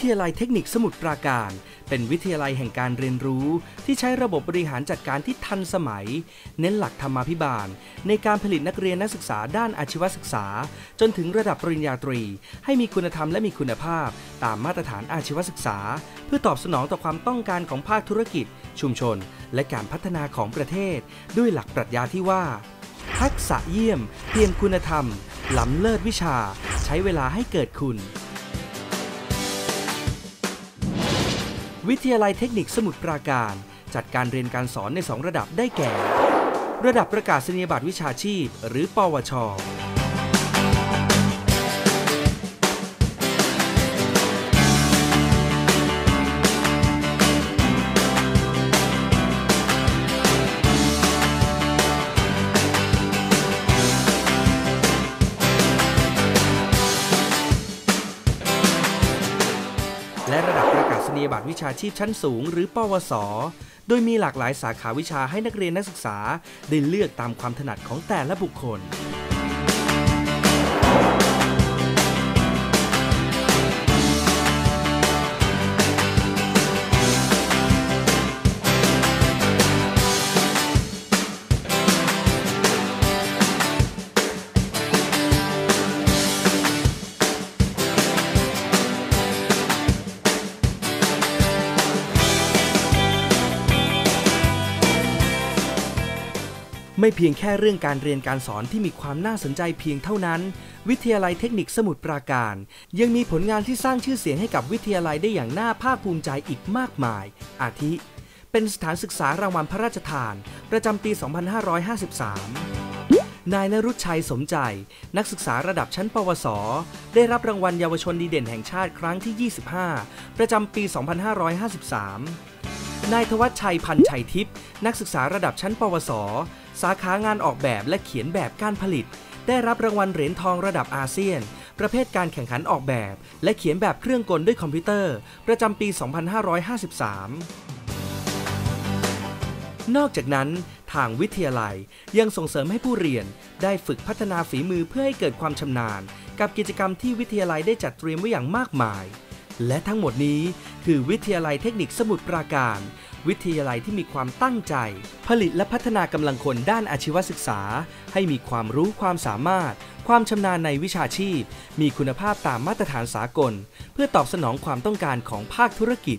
ทยาลัยเทคนิคสมุทรปราการ เป็นวิทยาลัยแห่งการเรียนรู้ที่ใช้ระบบบริหารจัดการที่ทันสมัย เน้นหลักธรรมาภิบาล ในการผลิตนักเรียนนักศึกษาด้านอาชีวศึกษา จนถึงระดับปริญญาตรี ให้มีคุณธรรมและมีคุณภาพ ตามมาตรฐานอาชีวศึกษา เพื่อตอบสนองต่อความต้องการของภาคธุรกิจ ชุมชน และการพัฒนาของประเทศ ด้วยหลักปรัชญาที่ว่า ทักษะเยี่ยม เพียงคุณธรรมล้ำเลิศวิชา ใช้เวลาให้เกิดคุณ วิทยาลัยเทคนิคสมุทรปราการ จัดการเรียนการสอนใน 2 ระดับได้แก่ ระดับประกาศนียบัตรวิชาชีพ หรือ ปวช นียบัตรวิชาชีพชั้นสูง หรือปวส โดยมีหลากหลายสาขาวิชาให้นักเรียนนักศึกษา ได้เลือกตามความถนัดของแต่ละบุคคล ไม่เพียงแค่เรื่องการเรียนการสอนที่มีความน่าสนใจเพียงเท่านั้น วิทยาลัยเทคนิคสมุทรปราการ ยังมีผลงานที่สร้างชื่อเสียงให้กับวิทยาลัยได้อย่างน่าภาคภูมิใจอีกมากมาย อาทิ เป็นสถานศึกษารางวัลพระราชทาน ประจำปี 2553 นายนรุชัยสมใจ นักศึกษาระดับชั้น ปวส ได้รับรางวัลเยาวชนดีเด่นแห่งชาติครั้งที่ 25 ประจำปี 2553 นายทวัชชัยพันชัยทิพย์นักศึกษาระดับชั้น ปวส สาขางานออกแบบและเขียนแบบการผลิต ได้รับรางวัลเหรียญทองระดับอาเซียน ประเภทการแข่งขันออกแบบ และเขียนแบบเครื่องกลด้วยคอมพิวเตอร์ ประจำปี 2553 นอกจากนั้นทางวิทยาลัยยังส่งเสริมให้ผู้เรียนได้ฝึกพัฒนาฝีมือเพื่อให้เกิดความชำนาญ กับกิจกรรมที่วิทยาลัยได้จัดเตรียมไว้อย่างมากมาย และทั้งหมดนี้คือวิทยาลัยเทคนิคสมุทรปราการ วิทยาลัยที่มีความตั้งใจ ผลิตและพัฒนากำลังคนด้านอาชีวศึกษา ให้มีความรู้ความสามารถ ความชำนาญในวิชาชีพ มีคุณภาพตามมาตรฐานสากล เพื่อตอบสนองความต้องการของภาคธุรกิจ